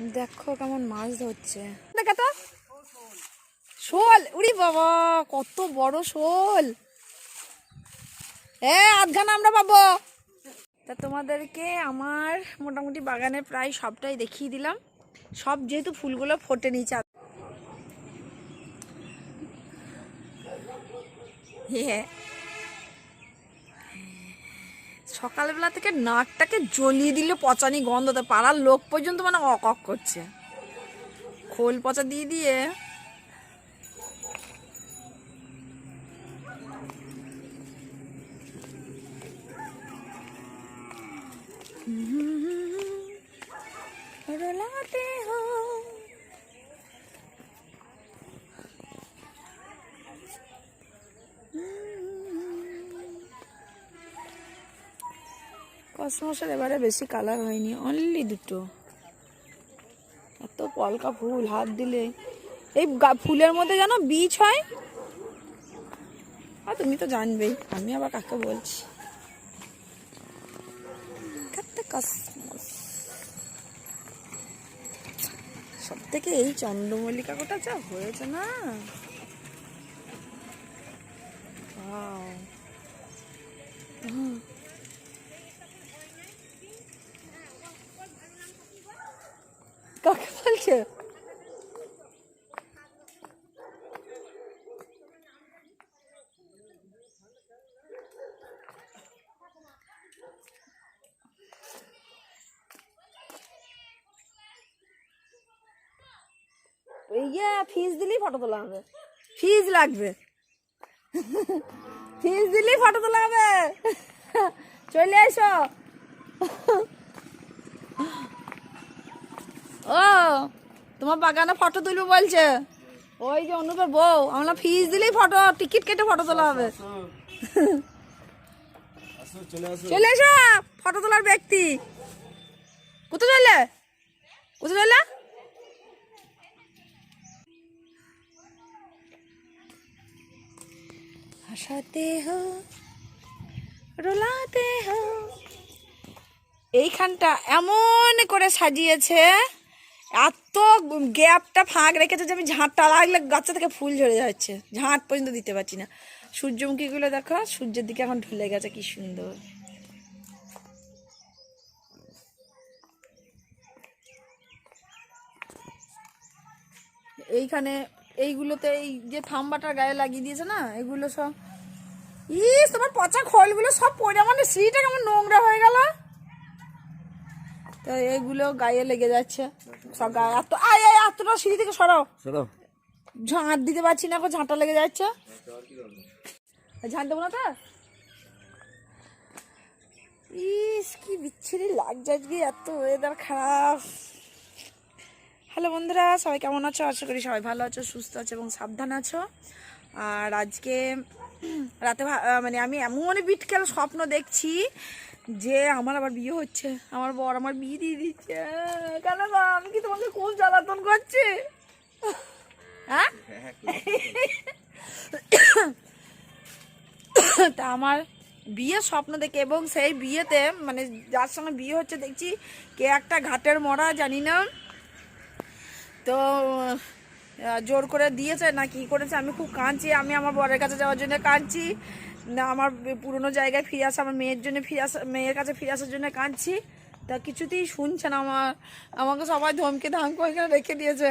দেখো কেমন মাছ ধরছে। দেখা শোল, উড়ি বাবা, কত বড় শোল। এ, আধখানা আমরা পাবো। তা তোমাদেরকে আমার মোটামুটি বাগানে প্রায় সবটাই দেখিয়ে দিলাম। সব যেহেতু ফুলগুলো ফোটে নিচে হ্যাঁ সকালবেলা থেকে নাকটাকে জ্বলিয়ে দিলে পচানি গন্ধতে পাড়ার লোক পর্যন্ত মানে অকক করছে। খোল পচা দিয়ে দিয়ে হুম হুম হুম কসমসের এবারে বেশি কালার হয়নি অনলি দুটো। এত পলকা ফুল, হাত দিলে। এই ফুলের মধ্যে যেন বীজ হয়। আর তুমি তো জানবেই, আমি আবার কাকে বলছি? সব থেকে এই চন্দ্রমল্লিকা গোটা যা হয়েছে না. হুম। কাকে বলছে ইয়ে ফিস দিলেই ফটো তোলা হবে। ফিস লাগবে। ফিজ দিলেই ফটো তোলা হবে। চলে এসো। ও, তোমার বাগানে ফটো তুলবে বলছে। ওই যে অনুপের বউ, আমরা ফিজ দিলেই ফটো টিকিট কেটে ফটো তোলা হবে। চলে এসো ফটো তোলার ব্যক্তি। কোথায় চললে কোথায় চললে হাসাতে হো রোলাতে হো এইখানটা এমন করে সাজিয়েছে, এত গ্যাপটা ফাঁক রেখেছে যে আমি ঝাঁটটা লাগলে গাছে থেকে ফুল ঝরে যাচ্ছে, ঝাঁট পর্যন্ত দিতে পারছি না। সূর্যমুখীগুলো দেখো, সূর্যের দিকে এখন ঢুলে গেছে, কি সুন্দর। এইখানে এইগুলোতে এই যে থাম্বাটার গায়ে লাগিয়ে দিয়েছে না এগুলো সব। ইস তোমার পচা খোলগুলো সব পড়ে আমার সিঁড়িটা কেমন নোংরা হয়ে গেল। তো এইগুলো গায়ে লেগে যাচ্ছে। সব গায়ে এত আয় আয় এতটা সিঁড়ি থেকে সরাও। সরাও। ঝাঁট দিতে পারছি না এখন ঝাঁটা লেগে যাচ্ছে। ঝাঁট দেবো না তো? ইস কি বিচ্ছিরি লাগছে আজকে এত ওয়েদার খারাপ। হ্যালো বন্ধুরা, সবাই কেমন আছো? আশা করি সবাই ভালো আছো, সুস্থ আছো এবং সাবধান আছো। আর আজকে রাতে মানে আমি এমন বিটকেল স্বপ্ন দেখছি যে আমার আবার বিয়ে হচ্ছে। আমার বর আমার বিয়ে দিয়ে দিচ্ছে। কেন আমি কি তোমাকে খুব জ্বালাতন করছি? হ্যাঁ? তা আমার বিয়ে স্বপ্ন দেখে এবং সেই বিয়েতে মানে যার সঙ্গে বিয়ে হচ্ছে দেখছি কে একটা ঘাটের মরা, জানি না। তো জোর করে দিয়েছে না কি করেছে? আমি খুব কাঁদছি। আমি আমার বরের কাছে যাওয়ার জন্য কাঁদছি। না, আমার পুরনো জায়গায় ফিরে আসা, আমার মেয়ের জন্য ফিরে আসা, মেয়ের কাছে ফিরে আসার জন্য কাঁদছি। তা কিছুতেই শুনছে না আমার। আমাকে সবাই ধমকে ধামকে ওইখানে রেখে দিয়েছে।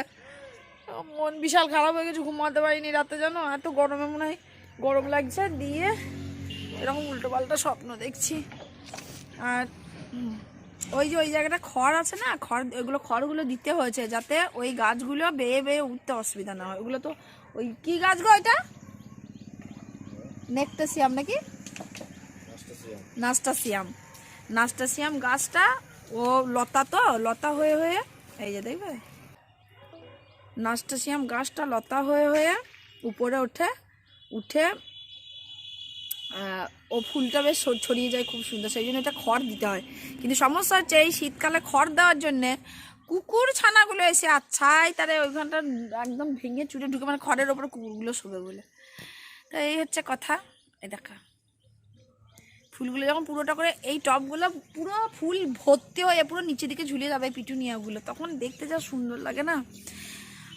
মন বিশাল খারাপ হয়ে গেছে, ঘুমাতে পারিনি রাতে জানো? এত গরমে মনে হয় গরম লাগছে। দিয়ে এরকম উল্টো পাল্টা স্বপ্ন দেখছি। আর ওই যে ওই জায়গাটা খড় আছে না খড় ওইগুলো খড়গুলো দিতে হয়েছে যাতে ওই গাছগুলো বেয়ে বেয়ে উঠতে অসুবিধা না হয়। ওগুলো তো ওই কি গাছ গো ওইটা নেকটাসিয়াম নাকি? নাস্টাসিয়াম। নাস্টাসিয়াম গাছটা ও লতা তো লতা হয়ে হয়ে এই যে দেখবে? নাস্টাসিয়াম গাছটা লতা হয়ে হয়ে উপরে উঠে আহ, ও ফুলটা বেশ ছড়িয়ে যায় খুব সুন্দর, সেই জন্য এটা খড় দিতে হয়। কিন্তু সমস্যা হচ্ছে এই শীতকালে খড় দেওয়ার জন্যে কুকুর ছানাগুলো এসে আচ্ছাই তারা ওইখানটা একদম ভেঙে চুড়ে ঢুকে মানে খড়ের ওপরে কুকুরগুলো শোবে বলে। তো এই হচ্ছে কথা, এই দেখা। ফুলগুলো যখন পুরোটা করে এই টবগুলো পুরো ফুল ভর্তি হয়ে পুরো নিচের দিকে ঝুলিয়ে যাবে পিটুনিয়াগুলো, তখন দেখতে যা সুন্দর লাগে না।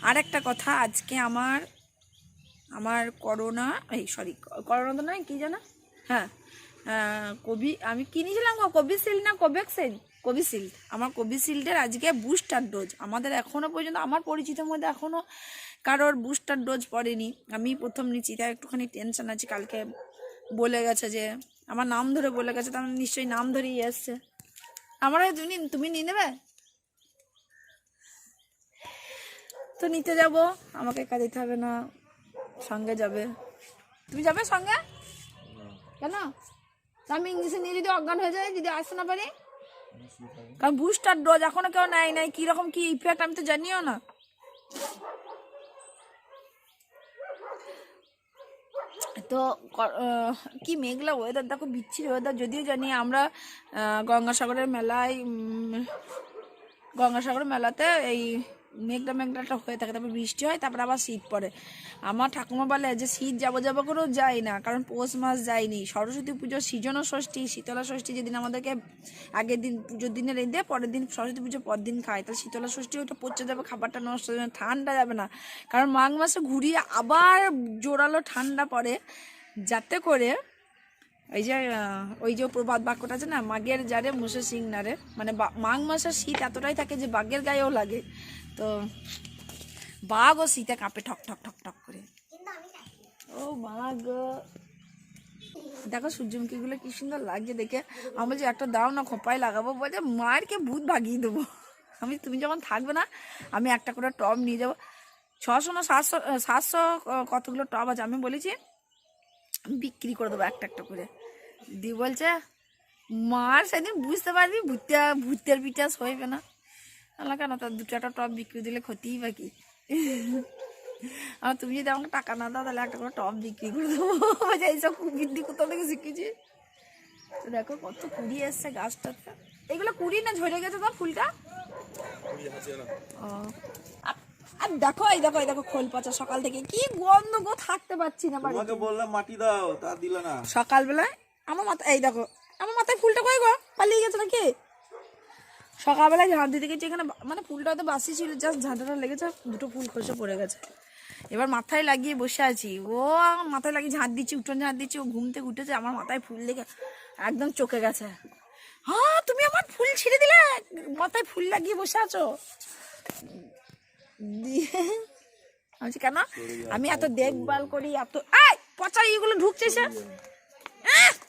আর একটা কথা, আজকে আমার আমার করোনা, এই সরি করোনা তো নয় কী জানো? হ্যাঁ কবি আমি কিনেছিলাম কোভিশিল্ড না কোভ্যাক্সিন? কোভিশিল্ড। আমার কোভিশিল্ডের আজকে বুস্টার ডোজ। আমাদের এখনও পর্যন্ত, আমার পরিচিতের মধ্যে এখনও কারোর বুস্টার ডোজ পড়েনি। আমি প্রথম নিচ্ছি, তাই একটুখানি টেনশন আছে, কালকে বলে গেছে যে, আমার নাম ধরে বলে গেছে, তার মানে নিশ্চয়ই নাম ধরেই এসছে। আমার তুমি তুমি নিয়ে নেবে? তো নিতে যাব, আমাকে একা যেতে হবে না। সঙ্গে যাবে। তুমি যাবে সঙ্গে? কেন? আমি ইংলিশে নিয়ে যদি অজ্ঞান হয়ে যায় যদি আসতে না পারি? কারণ বুস্টার ডোজ এখনও কেউ নেয় নাই, কীরকম কি ইফেক্ট আমি তো জানিও না। তো ক- মেঘলা ওয়েদার দেখো বিচ্ছিরি ওয়েদার যদিও জানি আমরা গঙ্গাসাগরের মেলায় গঙ্গাসাগরের মেলাতে এই মেঘলা মেঘলাটা হয়ে থাকে, তারপর বৃষ্টি হয়, তারপর আবার শীত পড়ে। আমার ঠাকুমা বলে যে, শীত যাব যাব করেও যায় না, কারণ পৌষ মাস যায়নি। সরস্বতী পুজো সৃজনও ষষ্ঠী, শীতলা ষষ্ঠী যেদিন আমাদেরকে আগের দিন পুজোর দিনে রেঁধে পরের দিন সরস্বতী পুজো পর দিন খায়। তাহলে শীতলা ষষ্ঠী ওইটা পচে যাবে, খাবারটা নষ্ট হয়ে ঠান্ডা যাবে না। কারণ মাঘ মাসে ঘুরিয়ে আবার জোরালো ঠান্ডা পড়ে, যাতে করে ওই যে ওই যে প্রবাদ বাক্যটা আছে না, মাঘের জারে মুসে সিং নারে মানে মাঘ মাসের শীত এতটাই থাকে যে বাঘের গায়েও লাগে। তো বাঘ ও শীতে কাঁপে ঠক ঠক ঠক ঠক করে। ও বাঘ দেখো সূর্যমুখীগুলো কি সুন্দর লাগছে দেখে। আমি বলছি, একটা দাও না, খোপায় লাগাবো। বলছে, মারকে ভূত ভাগিয়ে দেবো। আমি তুমি যখন থাকবে না, আমি একটা করে টব নিয়ে যাব। ছশো না সাতশো সাতশো কতগুলো টব আছে? আমি বলেছি, বিক্রি করে দেবো একটা একটা করে। দি বলছে, মার, সেদিন বুঝতে পারবি, ভূতে, ভূতের পিঠাস হইবে না। আল্লাহ কেন তার দুটো একটা টপ বিক্রি দিলে ক্ষতিই বাকি আর তুমি যদি আমাকে টাকা না দাও তাহলে একটা করে টপ বিক্রি করে দেবো। এইসব বিক্রি কোথাও থেকে শিখেছি। তো দেখো কত কুড়ি এসছে গাছটাতে এগুলো কুড়ি না ঝরে গেছে তো ফুলটা? ও। আর- দেখো এই দেখো এই দেখো খোল পচা সকাল থেকে। কি গন্ধ গো থাকতে পারছি না বাড়িতে। বললাম মাটি দাও তা দিল না। সকালবেলায় আমার মাথায় এই দেখো আমার মাথায় ফুলটা কই গো? পালিয়ে গেছে নাকি? সকালবেলায় ঝাঁট দিতে গেছি, এখানে মানে ফুলটা তো বাসি ছিল জাস্ট ঝাঁটাটা লেগেছে দুটো ফুল খসে পড়ে গেছে। এবার মাথায় লাগিয়ে বসে আছি। ও আমার মাথায় লাগিয়ে ঝাঁট দিচ্ছি, উঠোন ঝাঁট দিচ্ছি, ও ঘুম থেকে উঠেছে, আমার মাথায় ফুল লেগে একদম চোখে গেছে। হ্যাঁ তুমি আমার ফুল ছিঁড়ে দিলে? মাথায় ফুল লাগিয়ে বসে আছো? আমি কেন? আমি এত দেখভাল করি, এত পচা ইগুলো ঢুকছে সে।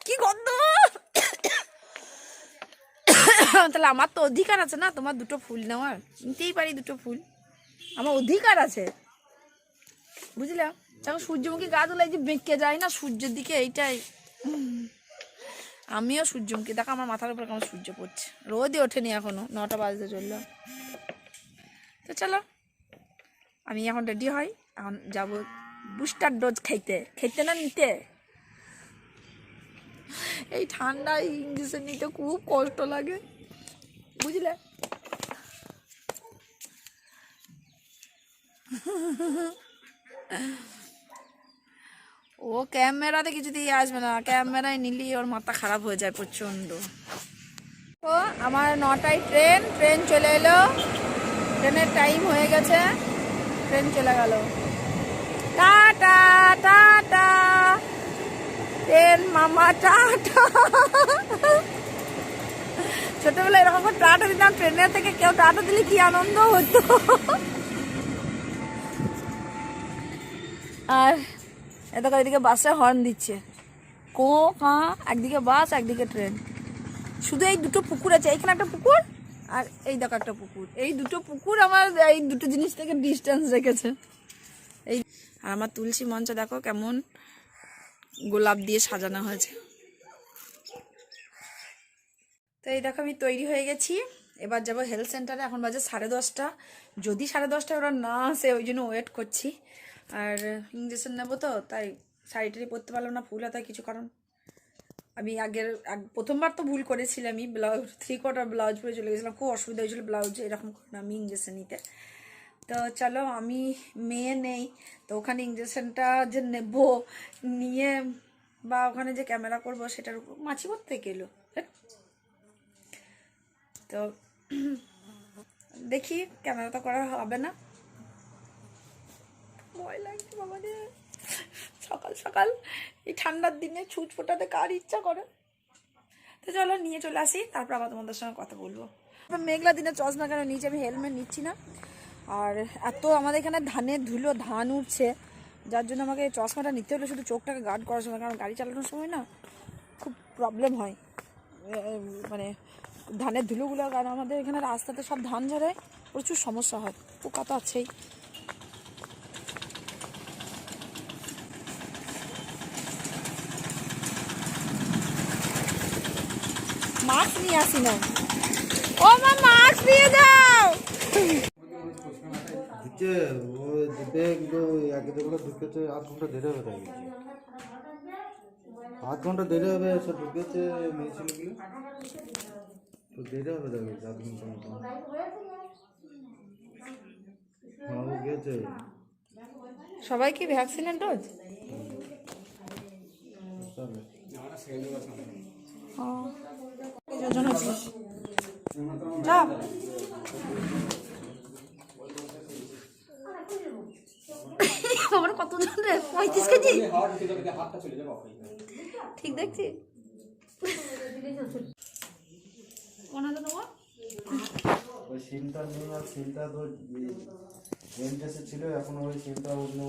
কি গন্ধ! তাহলে আমার তো অধিকার আছে না? তোমার দুটো ফুল নেওয়ার। নিতেই পারি দুটো ফুল। আমার অধিকার আছে। বুঝলাম যখন সূর্যমুখী গাছগুলো এই যে বেঁকে যায় না সূর্যের দিকে, এইটাই। আমিও সূর্যমুখী। দেখো, আমার মাথার উপরে কেমন সূর্য পড়ছে। রোদই ওঠেনি এখনও। নটা বাজতে চলল। তো চলো, আমি এখন রেডি হই। এখন যাব বুস্টার ডোজ খাইতে। খেতে না নিতে? এই ঠান্ডায় ইঞ্জেকশন নিতে খুব কষ্ট লাগে। বুঝলে? ও ক্যামেরাতে কিছু দিয়ে আসবে না। ক্যামেরায় নিলি ওর মাথা খারাপ হয়ে যায় প্রচণ্ড। ও, আমার নটায় ট্রেন ট্রেন চলে এলো। ট্রেনের টাইম হয়ে গেছে। ট্রেন চলে গেল। টাটা টাটা ট্রেন মামা, টাটা। ছোটবেলায় এরকম করে টাটা দিতাম ট্রেনের থেকে কেউ টাটা দিলে কি আনন্দ হতো? আর এত এদিকে বাসে হর্ন দিচ্ছে। কো কা একদিকে বাস, একদিকে ট্রেন। শুধু এই দুটো পুকুর আছে, এইখানে একটা পুকুর আর এই দেখো একটা পুকুর। এই দুটো পুকুর আমার এই দুটো জিনিস থেকে ডিস্টেন্স রেখেছে। এই আর আমার তুলসী মঞ্চ দেখো কেমন। গোলাপ দিয়ে সাজানো হয়েছে। তো এই দেখো আমি তৈরি হয়ে গেছি। এবার যাব হেলথ সেন্টারে এখন বাজে সাড়ে দশটা। যদি সাড়ে দশটায় ওরা না আসে, ওই জন্য ওয়েট করছি। আর ইঞ্জেকশন নেব তো, তাই শাড়ি টাড়ি পরতে পারলাম না ফুল হাতায় কিছু কারণ। আমি আগের, আগ- প্রথমবার তো ভুল করেছিলাম। আমি ব্লাউজ থ্রি কোয়ার্টার ব্লাউজ পরে চলে গেছিলাম। খুব অসুবিধা হয়েছিল ব্লাউজ এরকম আমি ইঞ্জেকশন নিতে। তো চলো আমি মেয়ে নেই, তো ওখানে ইঞ্জেকশনটা যে নেব, নিয়ে বা ওখানে যে ক্যামেরা করব সেটার উপর মাছি করতে গেলো। তো দেখি ক্যামেরা তো করা হবে না। ভয় লাগছে বাবা রে সকাল সকাল। এই ঠান্ডার দিনে ছুঁচ ফোটাতে কার ইচ্ছা করে? তো চলো, নিয়ে চলে আসি, তারপর আবার তোমাদের সঙ্গে কথা বলব। মেঘলা দিনে চশমা কেন নিচে আমি হেলমেট নিচ্ছি না। আর এত আমাদের এখানে ধানের ধুলো, ধান উঠছে, যার জন্য আমাকে চশমাটা নিতে হলো, শুধু চোখটাকে গার্ড করার সময় কারণ গাড়ি চালানোর সময় না খুব প্রবলেম হয়। মানে ধানের ধুলোগুলো, কারণ আমাদের এখানে রাস্তাতে সব ধান ঝরে, প্রচুর সমস্যা হয়, পোকা তো আছেই। মাছ নিয়ে আসি না। ও মা, মাছ দিয়ে দাও দিচ্ছে ও দিতে কিন্তু একে যেগুলো ঢুকেছে আধ ঘণ্টা দেরি হবে তাই আধ ঘণ্টা দেরি হবে সব ঢুকেছে মেয়ে ছেলেগুলো তো দেরি হবে তাই আধ ঘণ্টা মতো। হ্যাঁ গেছে। সবাই কি ভ্যাকসিনের ডোজ? যোজন হয়েছিল যা আমার কতজন রে পঁয়ত্রিশ কেজি? ঠিক দেখছি। কোন হাতে ওই সিমটা নেই আর সিমটা তো এমটেসে ছিল এখন ওই সিমটা অন্য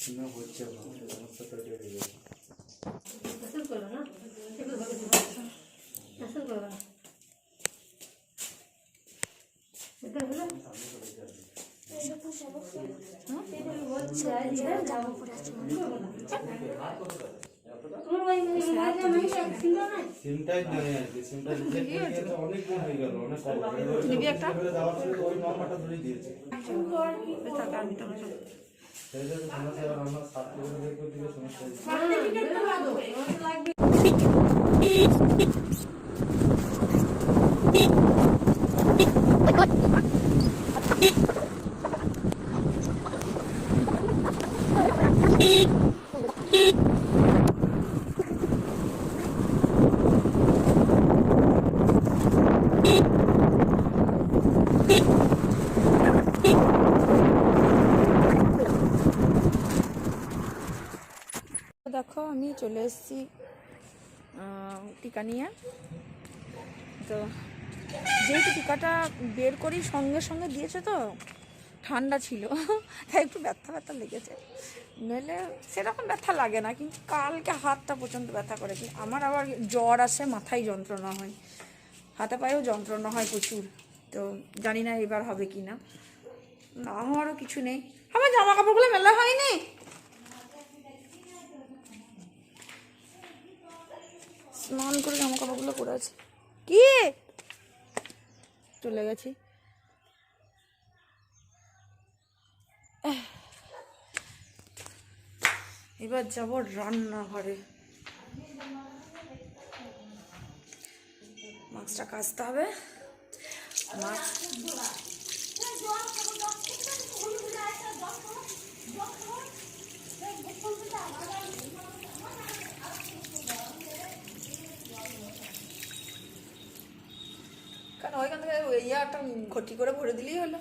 সিমে হচ্ছে না সমস্যা তৈরি হয়ে গেছে। সিমটাই নেই আর কি সিমটা রিজেক্ট হয়ে গেছে অনেক দিন হয়ে গেল অনেক কল নিবি একটা? দেওয়ার ছিল তো ওই নম্বরটা ধরে দিয়েছে থাক, আর নিতে হবে না। সেই জন্য সমস্যা এবার আমরা সার্টিফিকেট বের করতে গিয়ে সমস্যা হয়েছে দেখো, আমি চলে এসেছি টিকা নিয়ে। তো যেহেতু টিকাটা বের করি সঙ্গে সঙ্গে দিয়েছে তো, ঠান্ডা ছিল, তাই একটু ব্যথা ব্যথা লেগেছে। নইলে সেরকম ব্যথা লাগে না, কিন্তু কালকে হাতটা প্রচণ্ড ব্যথা করে কি আমার আবার জ্বর আসে, মাথায় যন্ত্রণা হয়। হাতে পায়েও যন্ত্রণা হয় প্রচুর, তো জানি না এবার হবে কি না। না হওয়ারও কিছু নেই। আমার জামা কাপড়গুলো মেলা হয়নি। স্নান করে জামা কাপড়গুলো পরে আছে। কি? চলে গেছি। এবার যাব রান্নাঘরে। মাছটা কাচতে হবে। মাছ করে ভরে দিলেই হলো।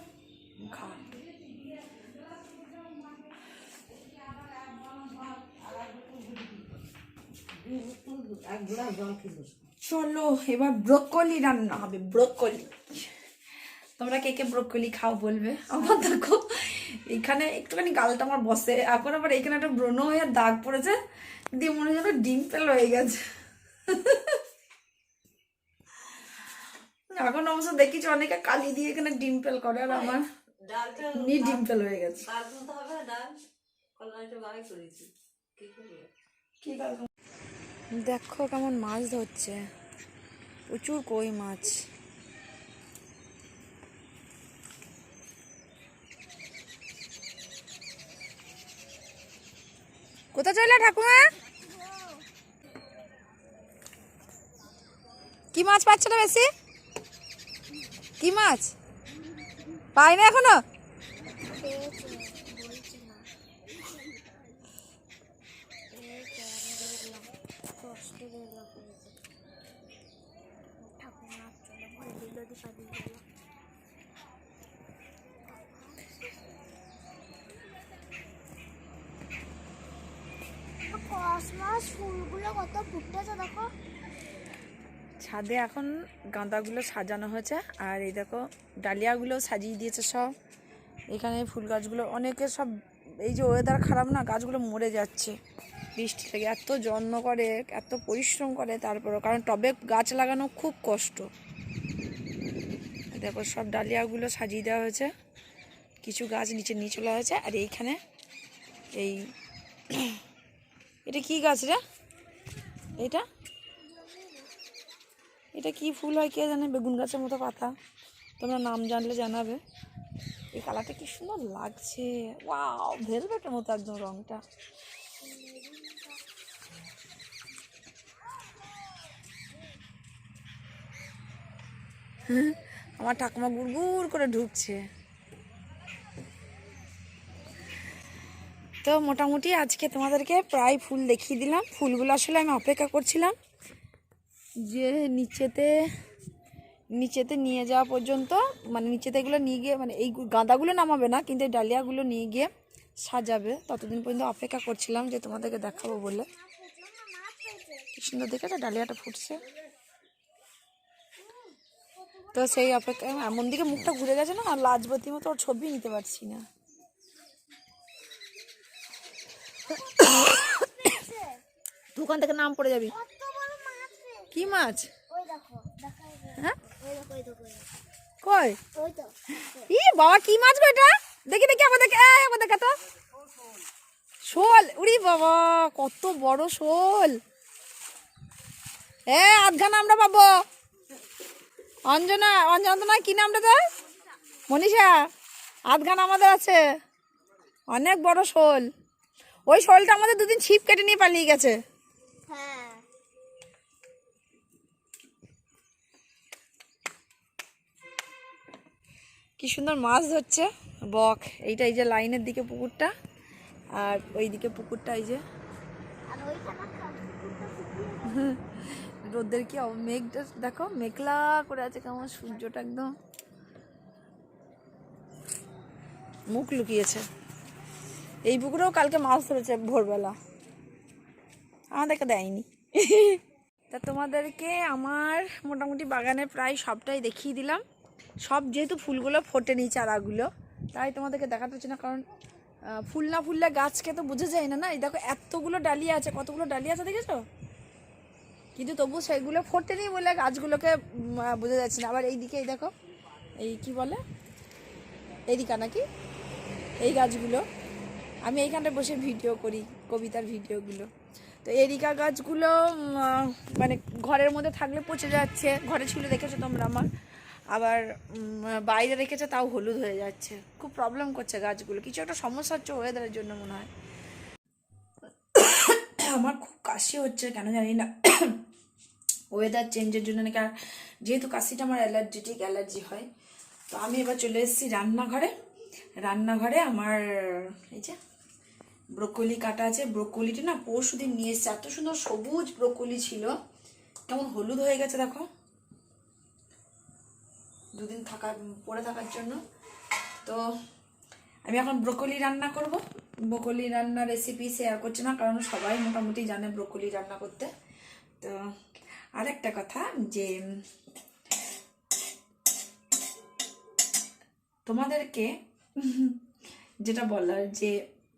চলো, এবার ব্রোকলি রান্না হবে, ব্রোকলি। তোমরা কে কে ব্রোকলি খাও বলবে? আমার দেখো। এখানে একটুখানি গালটা আমার বসে। এখন আবার এখানে একটা ব্রণ হয়ে দাগ পড়েছে। দিয়ে মনে যেন ডিম্পেল হয়ে গেছে। এখন অবশ্য দেখেছি, অনেকে কালি দিয়ে এখানে ডিম্পেল করে আর আমার। নি ডিম্পেল হয়ে গেছে। দেখো কেমন মাছ ধরছে। প্রচুর কই মাছ। চলে ঠাকুমা? কি মাছ পাচ্ছ না বেশি? কি মাছ? পাই না এখনও? ঠাকুমা চলে দিল ছাদে এখন গাঁদাগুলো সাজানো হয়েছে। আর এই দেখো ডালিয়াগুলো সাজিয়ে দিয়েছে সব। এখানে ফুল গাছগুলো অনেকে সব, এই যে ওয়েদার খারাপ না, গাছগুলো মরে যাচ্ছে। বৃষ্টি থেকে এত যত্ন করে, এত পরিশ্রম করে তারপরও, কারণ টবে গাছ লাগানো খুব কষ্ট। দেখো, সব ডালিয়াগুলো সাজিয়ে দেওয়া হয়েছে। কিছু গাছ নিচে নিয়ে চলে হয়েছে আর এইখানে এই এটা কি গাছ রে? এটা? এটা কি ফুল হয় কে জানে? বেগুন গাছের মতো পাতা। তোমরা নাম জানলে জানাবে। এই কালারটা কি সুন্দর লাগছে। ওয়াও ভেলভেটের মতো একদম রংটা। হুম, আমার ঠাকুমা গুড় গুড় করে ঢুকছে। তো মোটামুটি আজকে তোমাদেরকে প্রায় ফুল দেখিয়ে দিলাম। ফুলগুলো আসলে আমি অপেক্ষা করছিলাম যে নিচেতে নিচেতে নিয়ে যাওয়া পর্যন্ত মানে নিচেতে এগুলো নিয়ে গিয়ে মানে এই গাঁদাগুলো নামাবে না, কিন্তু এই ডালিয়াগুলো নিয়ে গিয়ে সাজাবে। ততদিন পর্যন্ত অপেক্ষা করছিলাম যে তোমাদেরকে দেখাবো বলে। কি সুন্দর দেখেছ ডালিয়াটা ফুটছে। তো সেই অপেক্ষা, এমন দিকে মুখটা ঘুরে গেছে না, আর লাজবতী মতো ওর ছবি নিতে পারছি না। দোকান থেকে নাম পড়ে যাবি। কি মাছ। হ্যাঁ। কই? ই বাবা কি মাছ গো এটা? দেখি দেখি আবার দেখে আবার দেখা তো। শোল উড়ি বাবা কত বড় শোল। এ আধখানা আমরা পাবো। অঞ্জনা অঞ্জনা কি নামটা তোর? মনীষা। আধখানা আমাদের আছে। অনেক বড় শোল। ওই শোলটা আমাদের দুদিন ছিপ কেটে নিয়ে পালিয়ে গেছে। কি সুন্দর মাছ ধরছে। বক, এইটা এই যে লাইনের দিকে পুকুরটা, আর ওই দিকে পুকুরটা এই যে। রোদের কি মেঘটা দেখো, মেঘলা করে আছে কেমন সূর্যটা একদম। মুখ লুকিয়েছে। এই পুকুরেও কালকে মাছ ধরেছে ভোরবেলা। আমাদেরকে দেয়নি। তা তোমাদেরকে আমার মোটামুটি বাগানে প্রায় সবটাই দেখিয়ে দিলাম। সব যেহেতু ফুলগুলো ফোটেনি চারাগুলো, তাই তোমাদেরকে দেখাতে হচ্ছে না, কারণ ফুল না ফুললে গাছকে তো বোঝা যায় না না? এই দেখো এতগুলো ডালিয়া আছে, কতগুলো ডালিয়া আছে দেখেছ? কিন্তু তবু সেগুলো ফোটেনি বলে গাছগুলোকে বোঝা যাচ্ছে না। আবার এইদিকে, এই দেখো, এই কি বলে? এদিকা নাকি? এই গাছগুলো। আমি এইখানটায় বসে ভিডিও করি, কবিতার ভিডিওগুলো। তো এরিকা গাছগুলো মানে ঘরের মধ্যে থাকলে পচে যাচ্ছে। ঘরে ছিল দেখেছ তোমরা আমার? আবার বাইরে রেখেছে, তাও হলুদ হয়ে যাচ্ছে। খুব প্রবলেম করছে গাছগুলো। কিছু একটা সমস্যা হচ্ছে ওয়েদারের জন্য মনে হয়। আমার খুব কাশি হচ্ছে, কেন জানি না। ওয়েদার চেঞ্জের জন্য নাকি আর, যেহেতু কাশিটা আমার অ্যালার্জেটিক অ্যালার্জি হয়, তো আমি এবার চলে এসেছি রান্নাঘরে। রান্নাঘরে আমার, এই যে ব্রোকলি কাটা আছে। ব্রোকলিটা না পরশু দিন নিয়ে এসেছে। এত সুন্দর সবুজ ব্রোকলি ছিল। কেমন হলুদ হয়ে গেছে, দেখো। দুদিন থাকার পরে থাকার জন্য। তো আমি এখন ব্রোকলি রান্না করব। ব্রোকলি রান্নার রেসিপি শেয়ার করছি না, কারণ সবাই মোটামুটি জানে ব্রোকলি রান্না করতে। তো আরেকটা কথা যে, তোমাদেরকে যেটা বলার যে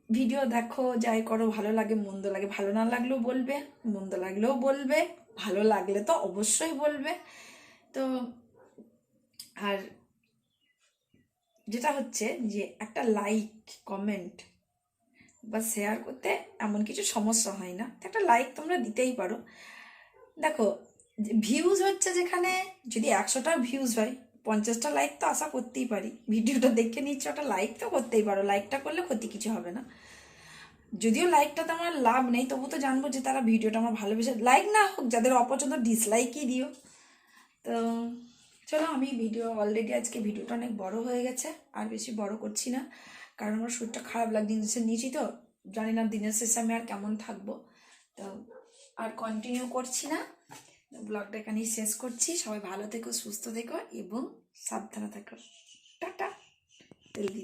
ভিডিও দেখো, যাই করো, ভালো লাগে, মন্দ লাগে, ভালো না লাগলেও বলবে, মন্দ লাগলেও বলবে, ভালো লাগলে তো অবশ্যই বলবে। তো আর যেটা হচ্ছে যে একটা লাইক কমেন্ট বা শেয়ার করতে এমন কিছু সমস্যা হয় না। একটা লাইক তোমরা দিতেই পারো। দেখো ভিউজ হচ্ছে যেখানে যদি একশোটা ভিউজ হয়, পঞ্চাশটা লাইক তো আশা করতেই পারি। ভিডিওটা দেখে নিচ্ছ ওটা লাইক তো করতেই পারো। লাইকটা করলে ক্ষতি কিছু হবে না। যদিও লাইকটাতে আমার লাভ নেই, তবু তো জানব যে তারা ভিডিওটা আমার ভালোবেসে লাইক না হোক, যাদের অপছন্দ ডিসলাইকই দিও। তো চলো, আমি ভিডিও অলরেডি আজকে ভিডিওটা অনেক বড় হয়ে গেছে, আর বেশি বড় করছি না, কারণ আমার শরীরটা খারাপ লাগছে ইঞ্জেকশন নিয়েছি তো, জানি না দিনের শেষে আমি আর কেমন থাকব। তো আর কন্টিনিউ করছি না ব্লগটা এখানেই শেষ করছি, সবাই ভালো থেকো, সুস্থ থেকো, এবং সাবধানে থেকো। টাটা দিদি